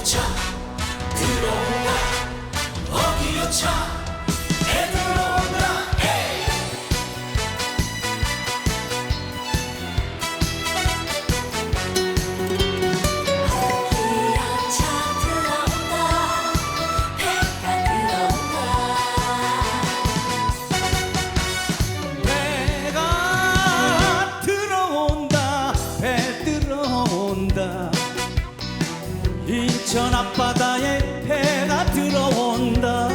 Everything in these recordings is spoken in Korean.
어기어차 그런 날 어기요, 차. 인천 앞바다에 배가 들어온다.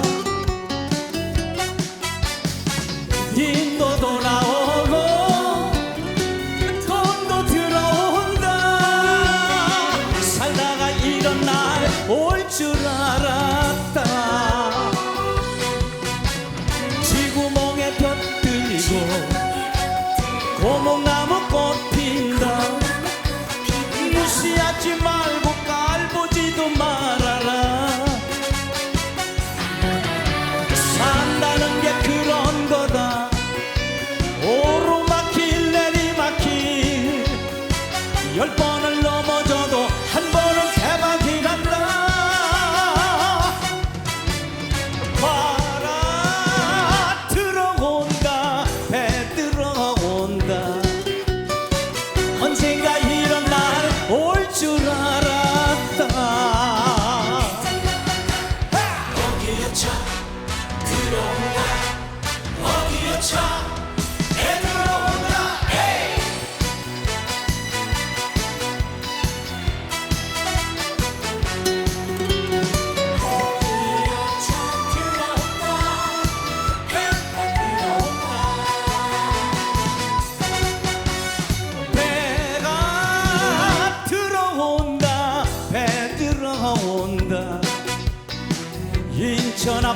스쳐 들어온다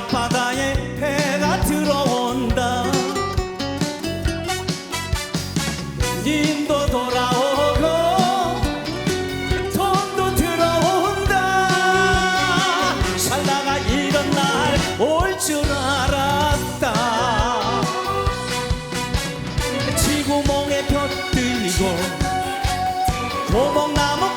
앞바다에 해가 들어온다. 님도 돌아오고 돈도 들어온다. 살다가 이런 날 올 줄 알았다. 지구멍에 볕들리고 고목나무